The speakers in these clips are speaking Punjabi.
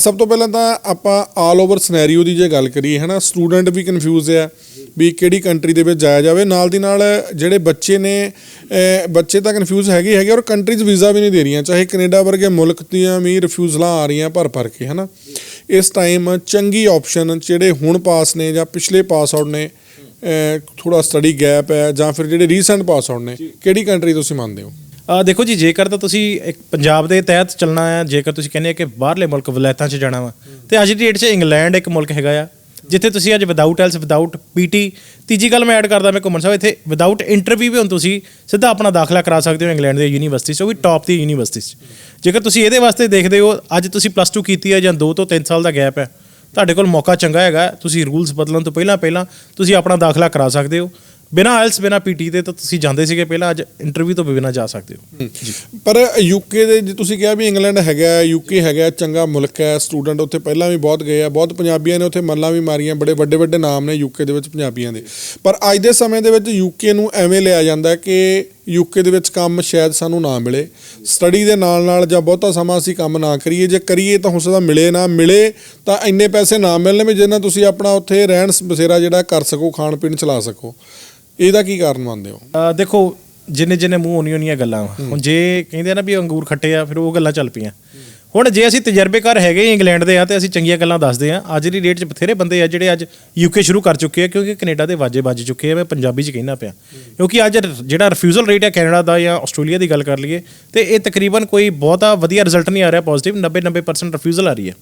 ਸਭ ਤੋਂ ਪਹਿਲਾਂ ਤਾਂ ਆਪਾਂ ਆਲ ਓਵਰ ਸਿਨੈਰੀਓ ਦੀ ਜੇ ਗੱਲ ਕਰੀਏ ਹੈ ਨਾ ਸਟੂਡੈਂਟ ਵੀ ਕਨਫਿਊਜ਼ ਆ ਵੀ ਕਿਹੜੀ ਕੰਟਰੀ ਦੇ ਵਿੱਚ ਜਾਇਆ ਜਾਵੇ। ਨਾਲ ਦੀ ਨਾਲ ਜਿਹੜੇ ਬੱਚੇ ਨੇ ਬੱਚੇ ਤਾਂ ਕਨਫਿਊਜ਼ ਹੈਗੇ ਹੈਗੇ ਔਰ ਕੰਟਰੀਜ਼ ਵੀਜ਼ਾ ਵੀ ਨਹੀਂ ਦੇ ਰਹੀਆਂ। ਚਾਹੇ ਕੈਨੇਡਾ ਵਰਗੇ ਮੁਲਕ ਦੀਆਂ ਵੀ ਰਿਫਿਊਜ਼ਲਾਂ ਆ ਰਹੀਆਂ ਭਰ ਭਰ ਕੇ ਹੈ ਨਾ ਇਸ ਟਾਈਮ ਚੰਗੀ ਆਪਸ਼ਨ ਜਿਹੜੇ ਹੁਣ ਪਾਸ ਨੇ ਜਾਂ ਪਿਛਲੇ ਪਾਸ ਆਊਟ ਨੇ ਥੋੜਾ ਸਟੱਡੀ ਗੈਪ ਹੈ ਜਾਂ ਫਿਰ ਜਿਹੜੇ ਰੀਸੈਂਟ ਪਾਸ ਆਊਟ ਨੇ, ਕਿਹੜੀ ਕੰਟਰੀ ਤੁਸੀਂ ਮੰਨਦੇ ਹੋ? ਦੇਖੋ ਜੀ, ਜੇਕਰ ਤਾਂ ਤੁਸੀਂ ਇੱਕ ਪੰਜਾਬ ਦੇ ਤਹਿਤ ਚੱਲਣਾ ਹੈ ਜੇਕਰ ਤੁਸੀਂ ਕਹਿੰਦੇ ਕਿ ਬਾਹਰਲੇ ਮੁਲਕ ਵਲੈਤਾਂ 'ਚ ਜਾਣਾ ਵਾ, ਤੇ ਅੱਜ ਦੀ ਡੇਟ 'ਚ ਇੰਗਲੈਂਡ ਇੱਕ ਮੁਲਕ ਹੈਗਾ ਆ, ਜਿੱਥੇ ਤੁਸੀਂ ਅੱਜ ਵਿਦਆਊਟ ਐਲਸ ਵਿਦਆਊਟ ਪੀਟੀ ਤੀਜੀ ਗੱਲ ਮੈਂ ਐਡ ਕਰਦਾ ਮੈਂ ਘੁੰਮਣ ਸਾਹਿਬ, ਇੱਥੇ ਵਿਦਆਊਟ ਇੰਟਰਵਿਊ ਵੀ ਹੁਣ ਤੁਸੀਂ ਸਿੱਧਾ ਆਪਣਾ ਦਾਖਲਾ ਕਰਾ ਸਕਦੇ ਹੋ ਇੰਗਲੈਂਡ ਦੇ ਯੂਨੀਵਰਸਿਟੀ 'ਚ ਉਹ ਵੀ ਟੌਪ ਦੀ ਯੂਨੀਵਰਸਿਟੀ 'ਚ। ਜੇਕਰ ਤੁਸੀਂ ਇਹਦੇ ਵਾਸਤੇ ਦੇਖਦੇ ਹੋ, ਅੱਜ ਤੁਸੀਂ ਪਲੱਸ 2 ਕੀਤੀ ਹੈ ਜਾਂ 2 ਤੋਂ 3 ਸਾਲ ਦਾ ਗੈਪ ਹੈ ਤੁਹਾਡੇ ਕੋਲ ਮੌਕਾ ਚੰਗਾ ਹੈਗਾ, ਤੁਸੀਂ ਰੂਲਸ ਬਦਲਣ ਤੋਂ ਪਹਿਲਾਂ ਪਹਿਲਾਂ ਤੁਸੀਂ ਆਪਣਾ ਦਾਖਲਾ ਕਰਾ ਸਕਦੇ ਹੋ। ਬਿਨਾਂ ਆਇਲਸ ਬਿਨਾਂ ਪੀਟੀ ਦੇ ਤਾਂ ਤੁਸੀਂ ਜਾਂਦੇ ਸੀਗੇ ਪਹਿਲਾਂ ਅੱਜ ਇੰਟਰਵਿਊ ਤੋਂ ਬਿਨਾਂ ਜਾ ਸਕਦੇ ਹੋ। ਪਰ ਯੂਕੇ ਦੇ ਜੇ ਤੁਸੀਂ ਕਿਹਾ ਵੀ ਇੰਗਲੈਂਡ ਹੈਗਾ ਯੂਕੇ ਹੈਗਾ ਚੰਗਾ ਮੁਲਕ ਹੈ ਸਟੂਡੈਂਟ ਉੱਥੇ ਪਹਿਲਾਂ ਵੀ ਬਹੁਤ ਗਏ ਆ ਬਹੁਤ ਪੰਜਾਬੀਆਂ ਨੇ ਉੱਥੇ ਮੱਲਾਂ ਵੀ ਮਾਰੀਆਂ ਬੜੇ ਵੱਡੇ ਵੱਡੇ ਨਾਮ ਨੇ ਯੂਕੇ ਦੇ ਵਿੱਚ ਪੰਜਾਬੀਆਂ ਦੇ। ਪਰ ਅੱਜ ਦੇ ਸਮੇਂ ਦੇ ਵਿੱਚ ਯੂਕੇ ਨੂੰ ਐਵੇਂ ਲਿਆ ਜਾਂਦਾ ਕਿ ਯੂਕੇ ਦੇ ਵਿੱਚ ਕੰਮ ਸ਼ਾਇਦ ਸਾਨੂੰ ਨਾ ਮਿਲੇ। ਸਟੱਡੀ ਦੇ ਨਾਲ ਨਾਲ ਜਾਂ ਬਹੁਤਾ ਸਮਾਂ ਅਸੀਂ ਕੰਮ ਨਾ ਕਰੀਏ ਜੇ ਕਰੀਏ ਤਾਂ ਹੋ ਸਕਦਾ ਮਿਲੇ ਨਾ ਮਿਲੇ ਤਾਂ ਇੰਨੇ ਪੈਸੇ ਨਾ ਮਿਲਣ ਵੀ ਜਿਹਨਾਂ ਤੁਸੀਂ ਆਪਣਾ ਉੱਥੇ ਰਹਿਣ ਬਸੇਰਾ ਜਿਹੜਾ ਕਰ ਸਕੋ ਖਾਣ ਪੀਣ ਚਲਾ ਸਕੋ। ਇਹਦਾ ਕੀ ਕਾਰਨ ਮੰਨਦੇ ਹੋ? ਅਹ ਦੇਖੋ, ਜਿੰਨੇ ਜਿੰਨੇ ਮੂੰਹ ਹੋਣੀ ਹੋਣੀਆਂ ਗੱਲਾਂ ਵਾਂ। ਹੁਣ ਜੇ ਕਹਿੰਦੇ ਆ ਨਾ ਵੀ ਅੰਗੂਰ ਖੱਟੇ ਆ, ਫਿਰ ਉਹ ਗੱਲਾਂ ਚੱਲ ਪਈਆਂ। ਹੁਣ ਜੇ ਅਸੀਂ ਤਜਰਬੇਕਾਰ ਹੈਗੇ ਹੀ ਇੰਗਲੈਂਡ ਦੇ ਆ ਤੇ ਅਸੀਂ ਚੰਗੀਆਂ ਗੱਲਾਂ ਦੱਸਦੇ ਆ, ਅੱਜ ਦੀ ਡੇਟ 'ਚ ਬਥੇਰੇ ਬੰਦੇ ਆ ਜਿਹੜੇ ਅੱਜ ਯੂਕੇ ਸ਼ੁਰੂ ਕਰ ਚੁੱਕੇ ਆ, ਕਿਉਂਕਿ ਕੈਨੇਡਾ ਦੇ ਵਾਜੇ ਵੱਜ ਚੁੱਕੇ ਆ, ਮੈਂ ਪੰਜਾਬੀ 'ਚ ਕਹਿਣਾ ਪਿਆ। ਕਿਉਂਕਿ ਅੱਜ ਜਿਹੜਾ ਰਿਫਿਊਜ਼ਲ ਰੇਟ ਹੈ ਕੈਨੇਡਾ ਦਾ ਜਾਂ ਆਸਟ੍ਰੇਲੀਆ ਦੀ ਗੱਲ ਕਰ ਲਈਏ, ਤੇ ਇਹ ਤਕਰੀਬਨ ਕੋਈ ਬਹੁਤਾ ਵਧੀਆ ਰਿਜ਼ਲਟ ਨਹੀਂ ਆ ਰਿਹਾ ਪੋਜ਼ਿਟਿਵ 90 90% ਰਿਫਿਊਜ਼ਲ ਆ ਰਹੀ ਹੈ।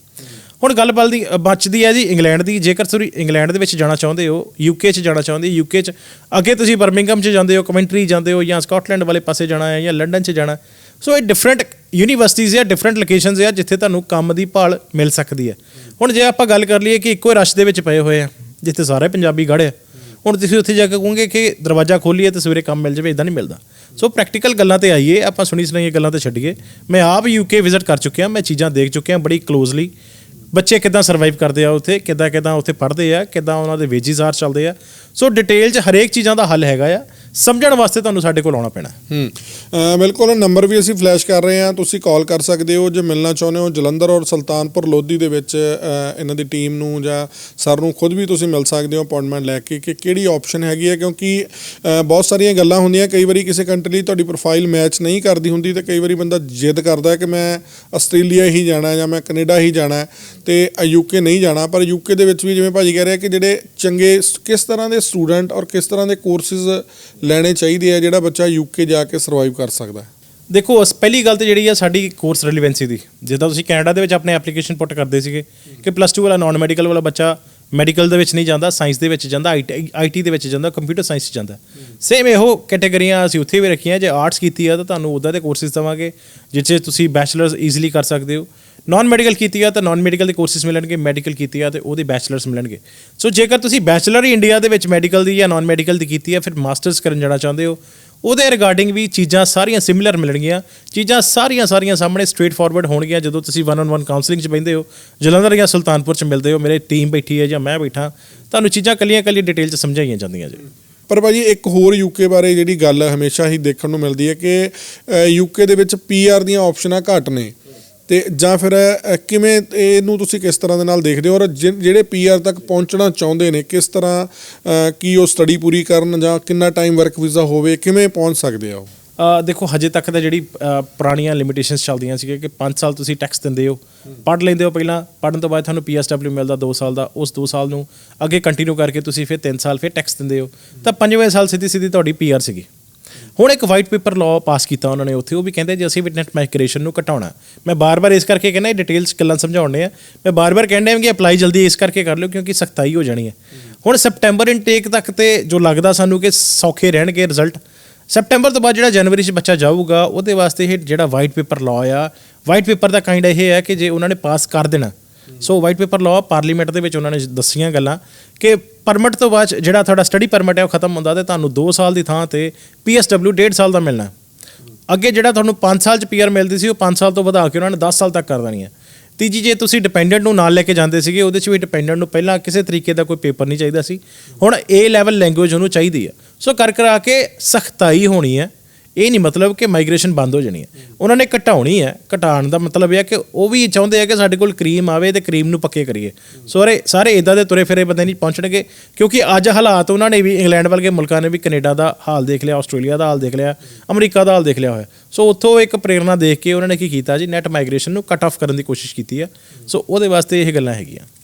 ਹੁਣ ਗੱਲ ਬਲਦੀ ਬਚਦੀ ਹੈ ਜੀ ਇੰਗਲੈਂਡ ਦੀ। ਜੇਕਰ ਤੁਸੀਂ ਇੰਗਲੈਂਡ ਦੇ ਵਿੱਚ ਜਾਣਾ ਚਾਹੁੰਦੇ ਹੋ ਯੂਕੇ 'ਚ ਜਾਣਾ ਚਾਹੁੰਦੇ ਹੋ ਯੂਕੇ 'ਚ, ਅੱਗੇ ਤੁਸੀਂ ਬਰਮਿੰਗਮ 'ਚ ਜਾਂਦੇ ਹੋ ਕਮੈਂਟਰੀ ਜਾਂਦੇ ਹੋ ਜਾਂ ਸਕਾਟਲੈਂਡ ਵਾਲੇ ਪਾਸੇ ਜਾਣਾ ਹੈ ਜਾਂ ਲੰਡਨ 'ਚ ਜਾਣਾ ਸੋ ਇਹ ਡਿਫਰੈਂਟ ਯੂਨੀਵਰਸਿਟੀਜ਼ ਜਾਂ ਡਿਫਰੈਂਟ ਲੋਕੇਸ਼ਨਸ ਆ ਜਿੱਥੇ ਤੁਹਾਨੂੰ ਕੰਮ ਦੀ ਭਾਲ ਮਿਲ ਸਕਦੀ ਹੈ। ਹੁਣ ਜੇ ਆਪਾਂ ਗੱਲ ਕਰ ਲਈਏ ਕਿ ਇੱਕੋ ਰਸ਼ ਦੇ ਵਿੱਚ ਪਏ ਹੋਏ ਆ, ਜਿੱਥੇ ਸਾਰੇ ਪੰਜਾਬੀ ਗੜ੍ਹ ਆ, ਹੁਣ ਤੁਸੀਂ ਉੱਥੇ ਜਾ ਕੇ ਕਹੋਗੇ ਕਿ ਦਰਵਾਜ਼ਾ ਖੋਲੀਏ ਤੇ ਸਵੇਰੇ ਕੰਮ ਮਿਲ ਜਾਵੇ ਇਦਾਂ ਨਹੀਂ ਮਿਲਦਾ। ਸੋ ਪ੍ਰੈਕਟੀਕਲ ਗੱਲਾਂ ਤੇ ਆਈਏ, ਆਪਾਂ ਸੁਣੀ ਸੁਣਾਈਏ ਗੱਲਾਂ ਤੇ ਛੱਡੀਏ। ਮੈਂ ਆਪ ਯੂਕੇ ਵਿਜ਼ਿਟ ਕਰ ਚੁੱਕਿਆ, ਮੈਂ ਚੀਜ਼ਾਂ ਦੇਖ ਚੁੱਕਿਆ ਬੜੀ ਕਲੋਜ਼ਲੀ ਬੱਚੇ ਕਿੱਦਾਂ ਸਰਵਾਈਵ ਕਰਦੇ ਆ ਉੱਥੇ ਕਿੱਦਾਂ ਕਿੱਦਾਂ ਉੱਥੇ ਪੜ੍ਹਦੇ ਆ, ਕਿੱਦਾਂ ਉਹਨਾਂ ਦੇ ਵੇਜਿਸ ਆਰ ਚੱਲਦੇ ਆ। ਸੋ ਡਿਟੇਲ 'ਚ ਹਰੇਕ ਚੀਜ਼ਾਂ ਦਾ ਹੱਲ ਹੈਗਾ ਆ। ਸਮਝਣ ਵਾਸਤੇ ਤੁਹਾਨੂੰ ਸਾਡੇ ਕੋਲ ਆਉਣਾ ਪੈਣਾ। ਹੂੰ। ਬਿਲਕੁਲ, ਨੰਬਰ ਵੀ ਅਸੀਂ ਫਲੈਸ਼ ਕਰ ਰਹੇ ਹਾਂ, ਤੁਸੀਂ ਕਾਲ ਕਰ ਸਕਦੇ ਹੋ, ਜੇ ਮਿਲਣਾ ਚਾਹੁੰਦੇ ਹੋ, ਜਲੰਧਰ ਔਰ ਸੁਲਤਾਨਪੁਰ ਲੋਧੀ ਦੇ ਵਿੱਚ ਇਹਨਾਂ ਦੀ ਟੀਮ ਨੂੰ ਜਾਂ ਸਰ ਨੂੰ ਖੁਦ ਵੀ ਤੁਸੀਂ ਮਿਲ ਸਕਦੇ ਹੋ ਅਪਾਇੰਟਮੈਂਟ ਲੈ ਕੇ ਕਿ ਕਿਹੜੀ ਆਪਸ਼ਨ ਹੈਗੀ ਹੈ, ਕਿਉਂਕਿ ਬਹੁਤ ਸਾਰੀਆਂ ਗੱਲਾਂ ਹੁੰਦੀਆਂ, ਕਈ ਵਾਰੀ ਕਿਸੇ ਕੰਟਰੀ ਲਈ ਤੁਹਾਡੀ ਪ੍ਰੋਫਾਈਲ ਮੈਚ ਨਹੀਂ ਕਰਦੀ ਹੁੰਦੀ ਤੇ ਕਈ ਵਾਰੀ ਬੰਦਾ ਜਿੱਦ ਕਰਦਾ ਕਿ ਮੈਂ ਆਸਟ੍ਰੇਲੀਆ ਹੀ ਜਾਣਾ ਜਾਂ ਮੈਂ ਕੈਨੇਡਾ ਹੀ ਜਾਣਾ ਹੈ ਤੇ ਯੂਕੇ ਨਹੀਂ ਜਾਣਾ, ਪਰ ਯੂਕੇ ਦੇ ਵਿੱਚ ਵੀ ਜਿਵੇਂ ਭਾਜੀ ਕਹਿ ਰਿਹਾ ਕਿ ਜਿਹੜੇ ਚੰਗੇ ਕਿਸ ਤਰ੍ਹਾਂ ਦੇ ਸਟੂਡੈਂਟ ਔਰ ਕਿਸ ਤਰ੍ਹਾਂ ਦੇ ਕੋਰਸਿਸ ਲੈਣੇ ਚਾਹੀਦੇ ਆ ਜਿਹੜਾ ਬੱਚਾ ਯੂਕੇ ਜਾ ਕੇ ਸਰਵਾਈਵ ਕਰ ਸਕਦਾ ਹੈ। ਦੇਖੋ, ਅਸ ਪਹਿਲੀ ਗੱਲ ਤੇ ਜਿਹੜੀ ਆ ਸਾਡੀ ਕੋਰਸ ਰੈਲੇਵੈਂਸੀ ਦੀ। ਜਿੱਦਾਂ ਤੁਸੀਂ ਕੈਨੇਡਾ ਦੇ ਵਿੱਚ ਆਪਣੇ ਐਪਲੀਕੇਸ਼ਨ ਪੁੱਟ ਕਰਦੇ ਸੀਗੇ ਕਿ ਪਲੱਸ 2 ਵਾਲਾ ਨਾਨ ਮੈਡੀਕਲ ਵਾਲਾ ਬੱਚਾ ਮੈਡੀਕਲ ਦੇ ਵਿੱਚ ਨਹੀਂ ਜਾਂਦਾ ਸਾਇੰਸ ਦੇ ਵਿੱਚ ਜਾਂਦਾ ਆਈਟੀ ਦੇ ਵਿੱਚ ਜਾਂਦਾ ਕੰਪਿਊਟਰ ਸਾਇੰਸ 'ਚ ਜਾਂਦਾ। ਸੇਮ ਇਹੋ ਕੈਟਾਗਰੀਆਂ ਅਸੀਂ ਉੱਥੇ ਵੀ ਰੱਖੀਆਂ, ਜੇ ਆਰਟਸ ਕੀਤੀ ਆ ਤਾਂ ਤੁਹਾਨੂੰ ਉਹਦਾ ਦੇ ਕੋਰਸਿਸ ਦਵਾਂਗੇ, ਜਿੱਥੇ ਤੁਸੀਂ ਬੈਚਲਰਸ ਈਜ਼ੀਲੀ ਕਰ ਸਕਦੇ ਹੋ। ਨਾਨ ਮੈਡੀਕਲ ਕੀਤੀ ਆ ਤਾਂ ਨਾਨ ਮੈਡੀਕਲ ਦੇ ਕੋਰਸਿਸ ਮਿਲਣਗੇ ਮੈਡੀਕਲ ਕੀਤੀ ਆ ਤੇ ਉਹਦੇ ਬੈਚਲਰਸ ਮਿਲਣਗੇ। ਸੋ ਜੇਕਰ ਤੁਸੀਂ ਬੈਚਲਰ ਹੀ ਇੰਡੀਆ ਦੇ ਵਿੱਚ ਮੈਡੀਕਲ ਦੀ ਜਾਂ ਨਾਨ ਮੈਡੀਕਲ ਦੀ ਕੀਤੀ ਆ, ਫਿਰ ਮਾਸਟਰਸ ਕਰਨ ਜਾਣਾ ਚਾਹੁੰਦੇ ਹੋ, ਉਹਦੇ ਰਿਗਾਰਡਿੰਗ ਵੀ ਚੀਜ਼ਾਂ ਸਾਰੀਆਂ ਸਿਮਿਲਰ ਮਿਲਣਗੀਆਂ। ਚੀਜ਼ਾਂ ਸਾਰੀਆਂ ਸਾਰੀਆਂ ਸਾਹਮਣੇ ਸਟ੍ਰੇਟ ਫਾਰਵਰਡ ਹੋਣਗੀਆਂ, ਜਦੋਂ ਤੁਸੀਂ ਵਨ ਔਨ ਵਨ ਕਾਉਂਸਲਿੰਗ 'ਚ ਬੈਠਦੇ ਹੋ, ਜਲੰਧਰ ਜਾਂ ਸੁਲਤਾਨਪੁਰ 'ਚ ਮਿਲਦੇ ਹੋ, ਮੇਰੇ ਟੀਮ ਬੈਠੀ ਹੈ ਜਾਂ ਮੈਂ ਬੈਠਾ, ਤੁਹਾਨੂੰ ਚੀਜ਼ਾਂ ਕੱਲੀਆਂ ਕੱਲੀਆਂ ਡਿਟੇਲ 'ਚ ਸਮਝਾਈਆਂ ਜਾਂਦੀਆਂ ਜੀ। ਪਰ ਭਾਜੀ, ਇੱਕ ਹੋਰ ਯੂਕੇ ਬਾਰੇ ਜਿਹੜੀ ਗੱਲ ਹਮੇਸ਼ਾ ਹੀ ਦੇਖਣ ਨੂੰ ਮਿਲਦੀ ਹੈ ਕਿ ਯੂਕੇ ਦੇ ਵਿੱਚ ਪੀਆਰ ਦੀਆਂ ਆਪਸ਼ਨਾਂ ਘੱਟ ਨੇ। ਤੇ ਜਾਂ ਫਿਰ ਕਿਵੇਂ ਇਹਨੂੰ ਤੁਸੀਂ ਕਿਸ ਤਰ੍ਹਾਂ ਦੇ ਨਾਲ ਦੇਖਦੇ ਹੋ ਔਰ ਜਿ- ਜਿਹੜੇ ਪੀਆਰ ਤੱਕ ਪਹੁੰਚਣਾ ਚਾਹੁੰਦੇ ਨੇ, ਕਿਸ ਤਰ੍ਹਾਂ ਕੀ ਉਹ ਸਟੱਡੀ ਪੂਰੀ ਕਰਨ ਜਾਂ ਕਿੰਨਾ ਟਾਈਮ ਵਰਕ ਵੀਜ਼ਾ ਹੋਵੇ, ਕਿਵੇਂ ਪਹੁੰਚ ਸਕਦੇ ਆ ਦੇਖੋ, ਹਜੇ ਤੱਕ ਤਾਂ ਜਿਹੜੀ ਪੁਰਾਣੀਆਂ ਲਿਮਿਟੇਸ਼ਨਸ ਚੱਲਦੀਆਂ ਸੀ ਕਿ 5 ਸਾਲ ਤੁਸੀਂ ਟੈਕਸ ਦਿੰਦੇ ਹੋ, ਪੜ੍ਹ ਲੈਂਦੇ ਹੋ ਪਹਿਲਾਂ, ਪੜ੍ਹਨ ਤੋਂ ਬਾਅਦ ਤੁਹਾਨੂੰ ਪੀਐਸਡਬਲਿਊ ਮਿਲਦਾ 2 ਸਾਲ ਦਾ, ਉਸ 2 ਸਾਲ ਨੂੰ ਅੱਗੇ ਕੰਟੀਨਿਊ ਕਰਕੇ ਤੁਸੀਂ ਫਿਰ 3 ਸਾਲ ਫਿਰ ਟੈਕਸ ਦਿੰਦੇ ਹੋ। ਤਾਂ ਪੰਜਵੇਂ ਸਾਲ ਸਿੱਧੀ ਸਿੱਧੀ ਤੁਹਾਡੀ ਪੀਆਰ ਸੀਗੀ। ਹੁਣ ਇੱਕ ਵਾਈਟ ਪੇਪਰ ਲਾਅ ਪਾਸ ਕੀਤਾ ਉਹਨਾਂ ਨੇ ਉੱਥੇ, ਉਹ ਵੀ ਕਹਿੰਦੇ ਜੇ ਅਸੀਂ ਵੀ ਨੈਟ ਮਾਈਗ੍ਰੇਸ਼ਨ ਨੂੰ ਘਟਾਉਣਾ। ਮੈਂ ਬਾਰ-ਬਾਰ ਇਸ ਕਰਕੇ ਕਹਿੰਦਾ ਇਹ ਡਿਟੇਲਸ ਗੱਲਾਂ ਸਮਝਾਉਣੇ ਆ। ਮੈਂ ਬਾਰ-ਬਾਰ ਕਹਿੰਦਾ ਕਿ ਅਪਲਾਈ ਜਲਦੀ ਇਸ ਕਰਕੇ ਕਰ ਲਿਓ ਕਿਉਂਕਿ ਸਖਤਾਈ ਹੋ ਜਾਣੀ ਹੈ। ਹੁਣ ਸੈਪਟੈਂਬਰ ਇਨਟੇਕ ਤੱਕ ਤੇ ਜੋ ਲੱਗਦਾ ਸਾਨੂੰ ਕਿ ਸੌਖੇ ਰਹਿਣਗੇ ਰਿਜ਼ਲਟ ਸੈਪਟੈਂਬਰ ਤੋਂ ਬਾਅਦ ਜਿਹੜਾ ਜਨਵਰੀ 'ਚ ਬੱਚਾ ਜਾਊਗਾ, ਉਹਦੇ ਵਾਸਤੇ ਇਹ ਜਿਹੜਾ ਵਾਈਟ ਪੇਪਰ ਲਾਅ ਆ ਵਾਈਟ ਪੇਪਰ ਦਾ ਕਾਈਂਡ ਇਹ ਹੈ ਕਿ ਜੇ ਉਹਨਾਂ ਨੇ ਪਾਸ ਕਰ ਦੇਣਾ so white paper law parliament ਦੇ ਵਿੱਚ ਉਹਨਾਂ ਨੇ ਦੱਸੀਆਂ ਗੱਲਾਂ ਕਿ ਪਰਮਿਟ ਤੋਂ ਬਾਅਦ ਜਿਹੜਾ ਤੁਹਾਡਾ ਸਟੱਡੀ ਪਰਮਿਟ ਹੈ, ਉਹ ਖਤਮ ਹੁੰਦਾ ਤੇ ਤੁਹਾਨੂੰ 2 ਸਾਲ ਦੀ ਥਾਂ ਤੇ ਪੀਐਸਡਬਲਿਊ 1.5 ਸਾਲ ਦਾ ਮਿਲਣਾ। ਅੱਗੇ ਜਿਹੜਾ ਤੁਹਾਨੂੰ 5 ਸਾਲ 'ਚ ਪੀਆਰ ਮਿਲਦੀ ਸੀ, ਉਹ 5 ਸਾਲ ਤੋਂ ਵਧਾ ਕੇ ਉਹਨਾਂ ਨੇ 10 ਸਾਲ ਤੱਕ ਕਰ ਦੇਣੀ ਹੈ। ਤੀਜੀ, ਜੇ ਤੁਸੀਂ ਡਿਪੈਂਡੈਂਟ ਨੂੰ ਨਾਲ ਲੈ ਕੇ ਜਾਂਦੇ ਸੀਗੇ, ਉਹਦੇ 'ਚ ਵੀ ਡਿਪੈਂਡੈਂਟ ਨੂੰ ਪਹਿਲਾਂ ਕਿਸੇ ਤਰੀਕੇ ਦਾ ਕੋਈ ਪੇਪਰ ਨਹੀਂ ਚਾਹੀਦਾ ਸੀ। ਹੁਣ ਏ ਲੈਵਲ ਲੈਂਗੁਏਜ ਉਹਨੂੰ ਚਾਹੀਦੀ ਹੈ। ਸੋ ਕਰ ਕਰਾ ਕੇ ਸਖਤਾਈ ਹੋਣੀ ਹੈ। ਇਹ ਨਹੀਂ ਮਤਲਬ ਕਿ ਮਾਈਗ੍ਰੇਸ਼ਨ ਬੰਦ ਹੋ ਜਾਣੀ ਹੈ। ਉਹਨਾਂ ਨੇ ਘਟਾਉਣੀ ਹੈ। ਘਟਾਉਣ ਦਾ ਮਤਲਬ ਇਹ ਹੈ ਕਿ ਉਹ ਵੀ ਚਾਹੁੰਦੇ ਆ ਕਿ ਸਾਡੇ ਕੋਲ ਕਰੀਮ ਆਵੇ ਤੇ ਕਰੀਮ ਨੂੰ ਪੱਕੇ ਕਰੀਏ। ਸੋਰੇ ਸਾਰੇ ਇਦਾਂ ਦੇ ਤੁਰੇ ਫਿਰੇ ਬੰਦੇ ਨਹੀਂ ਪਹੁੰਚਣਗੇ, ਕਿਉਂਕਿ ਅੱਜ ਹਾਲਾਤ ਉਹਨਾਂ ਨੇ ਵੀ ਇੰਗਲੈਂਡ ਵਰਗੇ ਮੁਲਕਾਂ ਨੇ ਵੀ ਕੈਨੇਡਾ ਦਾ ਹਾਲ ਦੇਖ ਲਿਆ, ਆਸਟ੍ਰੇਲੀਆ ਦਾ ਹਾਲ ਦੇਖ ਲਿਆ, ਅਮਰੀਕਾ ਦਾ ਹਾਲ ਦੇਖ ਲਿਆ ਹੋਇਆ। ਸੋ ਉੱਥੋਂ ਇੱਕ ਪ੍ਰੇਰਣਾ ਦੇਖ ਕੇ ਉਹਨਾਂ ਨੇ ਕੀ ਕੀਤਾ ਜੀ ਨੈਟ ਮਾਈਗ੍ਰੇਸ਼ਨ ਨੂੰ ਕੱਟ ਆਫ ਕਰਨ ਦੀ ਕੋਸ਼ਿਸ਼ ਕੀਤੀ ਆ। ਸੋ ਉਹਦੇ ਵਾਸਤੇ ਇਹ ਗੱਲਾਂ ਹੈਗੀਆਂ।